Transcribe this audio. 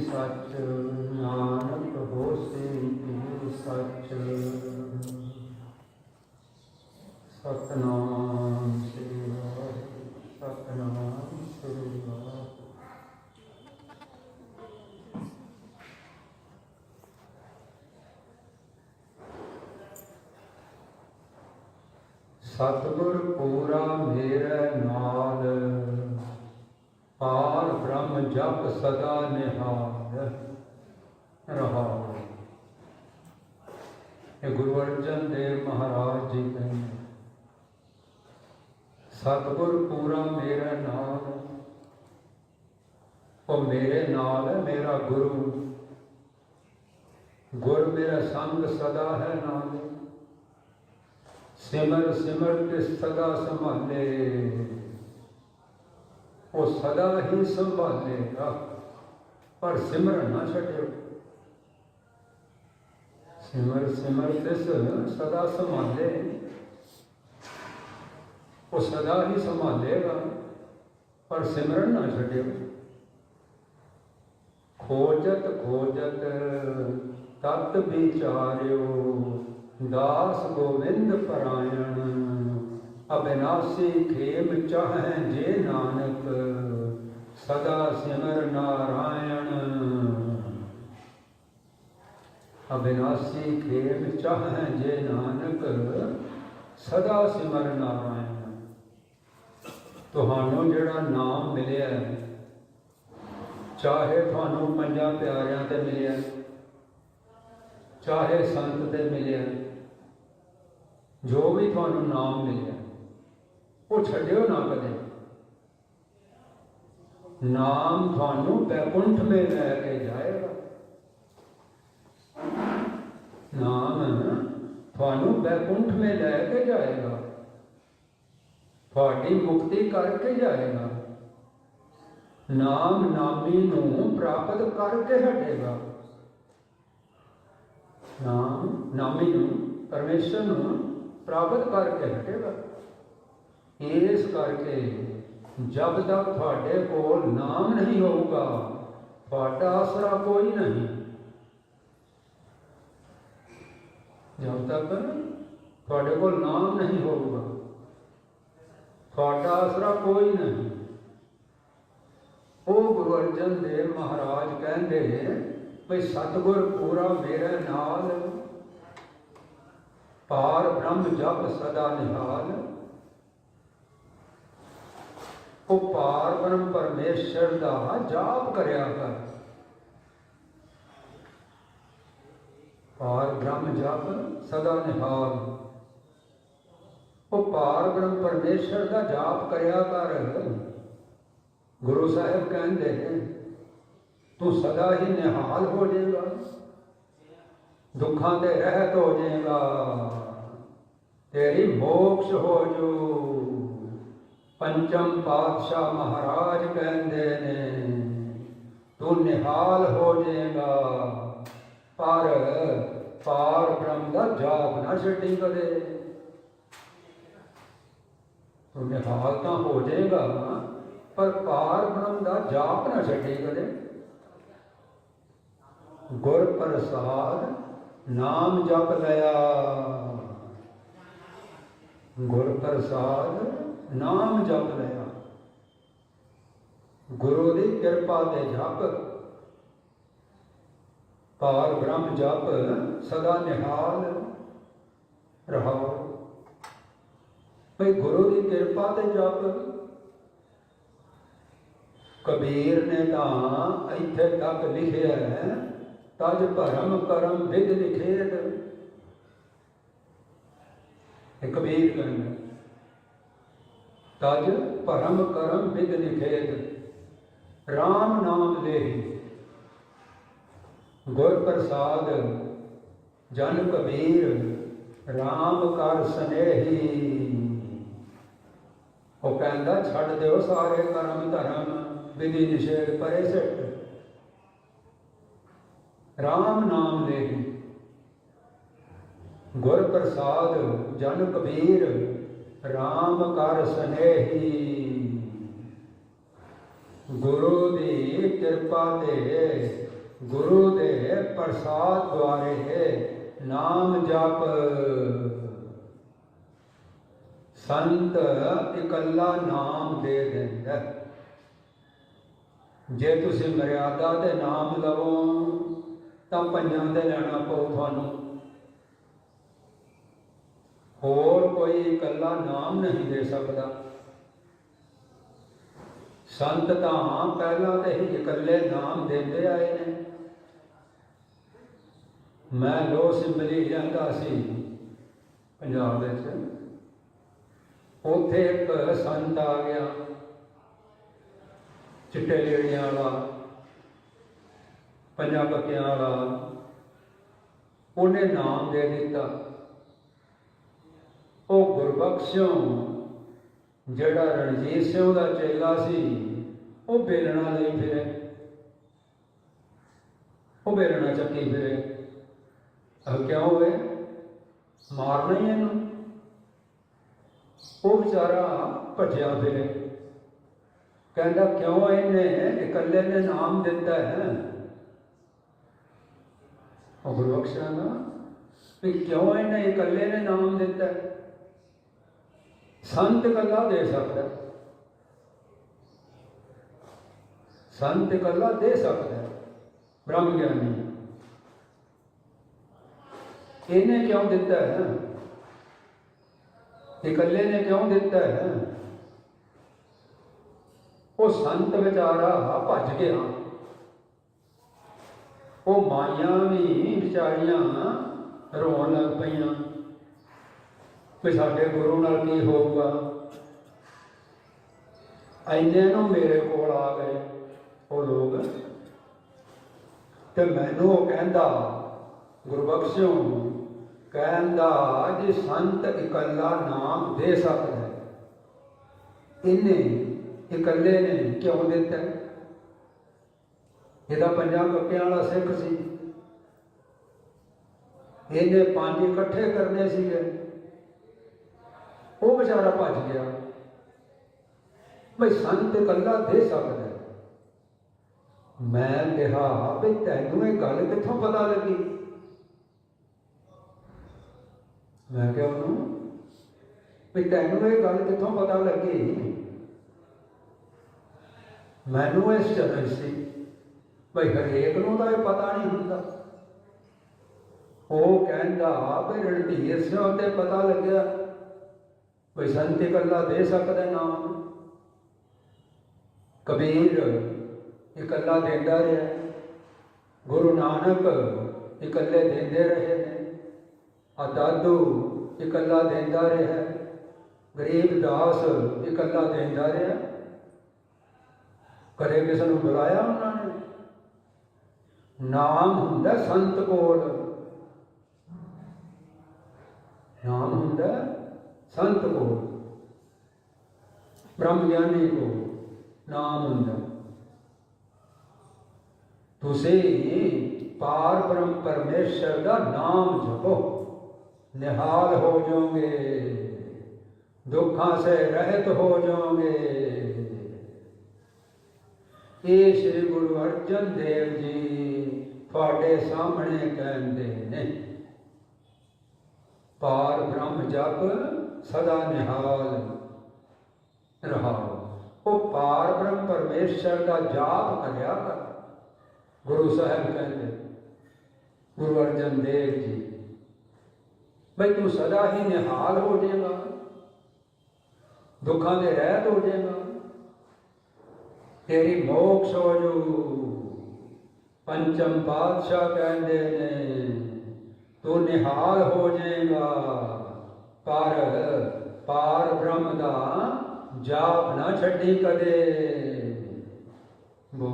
ਸੱਚ ਨਾਨਕ ਹੋਸੀ ਵੀ ਸੱਚ। ਸਤਨਾਮ ਸ੍ਰੀ ਵਾਹਿਗੁਰੂ ਸਤਨਾਮ ਸ੍ਰੀ ਵਾਹਿਗੁਰੂ। ਸਤਿਗੁਰ ਪੂਰਾ ਮੇਰੇ ਨਾਲ। ਪਾਰ ਬ੍ਰਹਮ ਜਪ ਸਦਾ ਨਿਹਾਲ ਰਹਾਉ ਇਹ ਗੁਰੂ ਅਰਜਨ ਦੇਵ ਮਹਾਰਾਜ ਜੀ ਕਹਿੰਦੇ ਸਤਿਗੁਰ ਪੂਰਾ ਮੇਰਾ ਨਾਲ, ਉਹ ਮੇਰੇ ਨਾਲ ਹੈ ਮੇਰਾ ਗੁਰੂ। ਗੁਰ ਮੇਰਾ ਸੰਗ ਸਦਾ ਹੈ ਨਾਲ, ਸਿਮਰ ਸਿਮਰ ਤੇ ਸਦਾ ਸੰਭਾਲੇ। ਉਹ ਸਦਾ ਹੀ ਸੰਭਾਲੇਗਾ। ਪਰ ਸਿਮਰਨ ਨਾ ਛੱਡਿਓ। ਸਿਮਰ ਸਿਮਰ ਤਿਸ ਸਦਾ ਸੰਭਾਲੇ। ਉਹ ਸਦਾ ਹੀ ਸੰਭਾਲੇਗਾ, ਪਰ ਸਿਮਰਨ ਨਾ ਛੱਡਿਓ। ਖੋਜਤ ਖੋਜਤ, ਤਤ ਵਿਚਾਰਿਓ। ਦਾਸ ਗੋਬਿੰਦ ਪਰਾਇਣ। ਅਬਿਨਾਸੀ ਖੇਮ ਚਾਹੈ ਜੇ ਨਾਨਕ, ਸਦਾ ਸਿਮਰ ਨਾਰਾਇਣ। ਅਬਿਨਾਸੀ ਖੇਮ ਚਾਹੈ ਜੇ ਨਾਨਕ, ਸਦਾ ਸਿਮਰ ਨਾਰਾਇਣ। ਤੁਹਾਨੂੰ ਜਿਹੜਾ ਨਾਮ ਮਿਲਿਆ, ਚਾਹੇ ਤੁਹਾਨੂੰ ਪੰਜਾਂ ਪਿਆਰਿਆਂ ਤੇ ਮਿਲਿਆ, ਚਾਹੇ ਸੰਤ ਤੇ ਮਿਲਿਆ, ਜੋ ਵੀ ਤੁਹਾਨੂੰ ਨਾਮ ਮਿਲਿਆ ਉਹ ਛੱਡਿਓ ਨਾ ਕਦੇ। ਨਾਮ ਤੁਹਾਨੂੰ ਬੈਕੁੰਠ ਮੇ ਲੈ ਕੇ ਜਾਏਗਾ। ਨਾਮ ਤੁਹਾਨੂੰ ਬੈਕੁੰਠ ਮੇ ਲੈ ਕੇ ਜਾਏਗਾ। ਤੁਹਾਡੀ ਮੁਕਤੀ ਕਰਕੇ ਜਾਏਗਾ। ਨਾਮ ਨਾਮੀ ਨੂੰ ਪ੍ਰਾਪਤ ਕਰਕੇ ਹਟੇਗਾ। ਨਾਮ ਨਾਮੀ ਨੂੰ ਪਰਮੇਸ਼ਰ ਨੂੰ ਪ੍ਰਾਪਤ ਕਰਕੇ ਹਟੇਗਾ। ਇਸ ਕਰਕੇ ਜਦ ਤੱਕ ਤੁਹਾਡੇ ਕੋਲ ਨਾਮ ਨਹੀਂ ਹੋਊਗਾ, ਤੁਹਾਡਾ ਆਸਰਾ ਕੋਈ ਨਹੀਂ। ਜਦ ਤੱਕ ਤੁਹਾਡੇ ਕੋਲ ਨਾਮ ਨਹੀਂ ਹੋਊਗਾ, ਤੁਹਾਡਾ ਆਸਰਾ ਕੋਈ ਨਹੀਂ। ਉਹ ਗੁਰੂ ਅਰਜਨ ਦੇਵ ਮਹਾਰਾਜ ਕਹਿੰਦੇ, ਭਈ ਸਤਿਗੁਰ ਪੂਰਾ ਮੇਰੇ ਨਾਲ, ਪਾਰ ਬ੍ਰਹਮ ਜਪ ਸਦਾ ਨਿਹਾਲ। ਉਹ ਪਾਰ ਬ੍ਰਹਮ ਪਰਮੇਸ਼ਰ ਦਾ ਜਾਪ ਕਰਿਆ ਕਰ। ਪਾਰ ਬ੍ਰਹਮ ਜਾਪ ਸਦਾ ਨਿਹਾਲ। ਉਹ ਪਾਰ ਬ੍ਰਹਮ ਪਰਮੇਸ਼ਰ ਦਾ ਜਾਪ ਕਰਿਆ ਕਰ। ਗੁਰੂ ਸਾਹਿਬ ਕਹਿੰਦੇ ਨੇ, ਤੂੰ ਸਦਾ ਹੀ ਨਿਹਾਲ ਹੋ ਜਾਏਗਾ। ਦੁੱਖਾਂ ਦੇ ਰਹਿਤ ਹੋ ਜਾਏਗਾ। ਤੇਰੀ ਮੋਕਸ਼ ਹੋ ਜੂ ਪੰਚਮ ਪਾਤਸ਼ਾਹ ਮਹਾਰਾਜ ਕਹਿੰਦੇ ਨੇ, ਤੂੰ ਨਿਹਾਲ ਹੋ ਜਾਏਗਾ, ਪਰ ਪਾਰ ਬ੍ਰਹਮ ਦਾ ਜਾਪ ਨਾ ਛੱਡੀ ਕਦੇ। ਤੂੰ ਨਿਹਾਲ ਤਾਂ ਹੋ ਜਾਏਗਾ, ਪਰ ਪਾਰ ਬ੍ਰਹਮ ਦਾ ਜਾਪ ਨਾ ਛੱਡੀ ਕਦੇ। ਗੁਰ ਪ੍ਰਸਾਦ ਨਾਮ ਜਪ ਲਿਆ। ਗੁਰ ਪ੍ਰਸਾਦ ਨਾਮ ਜਪ ਲਿਆ। ਗੁਰੂ ਦੀ ਕਿਰਪਾ ਤੇ ਜਪ। ਪਾਰ ਬ੍ਰਹਮ ਜਪ ਸਦਾ ਨਿਹਾਲ ਰਹਾਓ ਭਈ ਗੁਰੂ ਦੀ ਕਿਰਪਾ ਤੇ ਜਪ। ਕਬੀਰ ਨੇ ਤਾਂ ਇੱਥੇ ਤੱਕ ਲਿਖਿਆ ਹੈ, ਤਜ ਭਰਮ ਕਰਮ ਵਿਦ ਲਿਖੇਤ ਕਬੀਰ ਕਹਿੰਦਾ। ਤਜ ਭਰਮ ਕਰਮ ਵਿਦ ਲਿਖੇਤ RAM ਨਾਮ ਲੈਹੀ ਗੁਰ ਪ੍ਰਸਾਦ, ਜਨ ਕਬੀਰ RAM ਕਰ ਸਨੇਹੀ। ਉਹ ਕਹਿੰਦਾ, ਛੱਡ ਦਿਓ ਸਾਰੇ ਕਰਮ ਧਰਮ, ਵਿਧੀ ਨਿਸ਼ੇਧ ਪਰੇ ਸਿੱਟ। RAM ਨਾਮ ਲੈਹੀ ਗੁਰ ਪ੍ਰਸਾਦ, ਜਨ ਕਬੀਰ RAM ਕਰ ਸਨੇਹੀ। ਗੁਰੂ ਦੀ ਕਿਰਪਾ ਤੇ, ਗੁਰੂ ਦੇ ਪ੍ਰਸਾਦ ਦੁਆਰੇ ਨਾਮ ਜਪ। ਸੰਤ ਇਕੱਲਾ ਨਾਮ ਦੇ ਦਿੰਦਾ ਜੇ ਤੁਸੀਂ ਮਰਿਆਦਾ ਤੇ ਨਾਮ ਲਵੋ, ਤਾਂ ਪੰਜਾਂ ਦੇ ਲੈਣਾ ਪਊ ਤੁਹਾਨੂੰ। ਹੋਰ ਕੋਈ ਇਕੱਲਾ ਨਾਮ ਨਹੀਂ ਦੇ ਸਕਦਾ। ਸੰਤ ਤਾਂ ਪਹਿਲਾਂ ਤੇ ਹੀ ਇਕੱਲੇ ਨਾਮ ਦਿੰਦੇ ਆਏ ਨੇ। ਮੈਂ ਲੋ ਸਿੰਬਲੀ ਜਾਂਦਾ ਸੀ ਪੰਜਾਬ ਵਿੱਚ। ਉੱਥੇ ਇੱਕ ਸੰਤ ਆ ਗਿਆ ਚਿੱਟੇ ਲੇੜੀਆਂ ਵਾਲਾ ਪੰਜਾਂ ਪੱਕਿਆਂ ਵਾਲਾ। ਉਹਨੇ ਨਾਮ ਦੇ ਦਿੱਤਾ। ਉਹ ਗੁਰਬਖਸ਼ੋਂ ਜਿਹੜਾ ਰਣਜੀਤ ਸਿੰਘ ਦਾ ਚੇਲਾ ਸੀ, ਉਹ ਬੇਲਣਾ ਲਈ ਫਿਰੇ। ਉਹ ਬੇਲਣਾ ਚੱਕੀ ਫਿਰੇ। ਅਹ ਕਿਉਂ ਹੋਏ ਮਾਰਨਾ ਹੀ ਇਹਨੂੰ। ਉਹ ਵਿਚਾਰਾ ਭੱਜਿਆ ਫਿਰੇ। ਕਹਿੰਦਾ, ਕਿਉਂ ਇਹਨੇ ਇਕੱਲੇ ਨੇ ਨਾਮ ਦਿੱਤਾ ਹੈ? ਉਹ ਗੁਰਬਖਸ਼ਾ ਨਾ ਵੀ ਕਿਉਂ ਇਹਨੇ ਇਕੱਲੇ ਨੇ ਨਾਮ ਦਿੱਤਾ ਹੈ? ਸੰਤ ਇਕੱਲਾ ਦੇ ਸਕਦਾ ਸੰਤ ਕੱਲਾ ਦੇ ਸਕਦਾ ਬ੍ਰਹਮ ਗਿਆਨੀ। ਇਹਨੇ ਕਿਉਂ ਦਿੱਤਾ ਹੈ? ਇਕੱਲੇ ਨੇ ਕਿਉਂ ਦਿੱਤਾ ਹੈ? ਉਹ ਸੰਤ ਵਿਚਾਰਾ ਭੱਜ ਗਿਆ। ਉਹ ਮਾਈਆਂ ਵੀ ਵਿਚਾਰੀਆਂ ਰੋਣ ਲੱਗ ਪਈਆਂ। ਕਿ ਸਾਡੇ ਗੁਰੂ ਨਾਲ ਕੀ ਹੋਊਗਾ? ਐਨੇ ਨੂੰ ਮੇਰੇ ਕੋਲ ਆ ਗਏ, ਉਹ ਲੋਕ। ਤੇ ਮੈਨੂੰ ਉਹ ਕਹਿੰਦਾ ਗੁਰਬਖਸ਼ਿਓ ਕਹਿੰਦਾ ਜੀ ਸੰਤ ਇਕੱਲਾ ਨਾਮ ਦੇ ਸਕਦਾ ਹੈ ਇਹਨੇ ਇਕੱਲੇ ਨੇ ਕਿਉਂ ਦਿੱਤਾ? ਇਹਦਾ ਪੰਜਾਬ ਪੱਕਿਆਂ ਵਾਲਾ ਸਿੱਖ ਸੀ। ਇਹਨੇ ਪੰਜ ਇਕੱਠੇ ਕਰਨੇ ਸੀਗੇ। ਉਹ ਵਿਚਾਰਾ ਭੱਜ ਗਿਆ। ਬਈ ਸੰਤ ਇਕੱਲਾ ਦੇ ਸਕਦਾ ਮੈਂ ਕਿਹਾ ਵੀ ਤੈਨੂੰ ਇਹ ਗੱਲ ਕਿੱਥੋਂ ਪਤਾ ਲੱਗੀ? ਮੈਂ ਕਿਹਾ, ਉਹਨੂੰ? ਵੀ ਤੈਨੂੰ ਇਹ ਗੱਲ ਕਿੱਥੋਂ ਪਤਾ ਲੱਗੀ? ਮੈਨੂੰ ਇਸ ਚਰਨ ਸੀ। ਭਈ ਹਰੇਕ ਨੂੰ ਤਾਂ ਇਹ ਪਤਾ ਨਹੀਂ ਹੁੰਦਾ। ਉਹ ਕਹਿੰਦਾ ਵੀ ਰਣਧੀਰ ਸਿੰਘ ਤੇ ਪਤਾ ਲੱਗਿਆ ਕੋਈ ਸੰਤ ਇਕੱਲਾ ਦੇ ਸਕਦਾ ਨਾਮ? ਕਬੀਰ ਇਕੱਲਾ ਦਿੰਦਾ ਰਿਹਾ ਗੁਰੂ ਨਾਨਕ ਇਕੱਲੇ ਦਿੰਦੇ ਰਹੇ ਨੇ। ਅਦਾਦੂ ਇਕੱਲਾ ਦਿੰਦਾ ਰਿਹਾ ਗਰੀਬ ਦਾਸ ਇਕੱਲਾ ਦਿੰਦਾ ਰਿਹਾ ਕਦੇ ਕਿਸੇ ਨੂੰ ਬੁਲਾਇਆ ਉਹਨਾਂ ਨੇ? ਨਾਮ ਹੁੰਦਾ ਸੰਤ ਕੋਲ। ਨਾਮ ਹੁੰਦਾ ਸੰਤ ਕੋਲ ਬ੍ਰਹਮ ਗਿਆਨੀ ਕੋਲ ਨਾਮ ਤੁਸੀਂ ਪਾਰ ਬ੍ਰਹਮ ਪਰਮੇਸ਼ਰ ਦਾ ਨਾਮ ਜਪੋ, ਨਿਹਾਲ ਹੋ ਜਾਓਗੇ, ਦੁੱਖਾਂ ਸੇ ਰਹਿਤ ਹੋ ਜਾਓਗੇ। ਇਹ ਸ੍ਰੀ ਗੁਰੂ ਅਰਜਨ ਦੇਵ ਜੀ ਤੁਹਾਡੇ ਸਾਹਮਣੇ ਕਹਿੰਦੇ ਨੇ, ਪਾਰ ਬ੍ਰਹਮ ਜਪ ਸਦਾ ਨਿਹਾਲ ਰਹਾਓ ਉਹ ਪਾਰ ਬ੍ਰਹਮ ਪਰਮੇਸ਼ਰ ਦਾ ਜਾਪ ਕਰਿਆ ਕਰ। ਗੁਰੂ ਸਾਹਿਬ ਕਹਿੰਦੇ, ਗੁਰੂ ਅਰਜਨ ਦੇਵ ਜੀ, ਬਈ ਤੂੰ ਸਦਾ ਹੀ ਨਿਹਾਲ ਹੋ ਜਾਏਗਾ। ਦੁੱਖਾਂ ਦੇ ਰਹਿਤ ਹੋ ਜਾਏਗਾ। ਤੇਰੀ ਮੋਕਸ਼ ਹੋ ਜੂ। ਪੰਚਮ ਪਾਤਸ਼ਾਹ ਕਹਿੰਦੇ ਨੇ, ਤੂੰ ਨਿਹਾਲ ਹੋ ਜਾਏਗਾ। ਪਰ ਪਾਰ ਬ੍ਰਹਮ ਦਾ ਜਾਪ ਨਾ ਛੱਡੀ ਕਦੇ।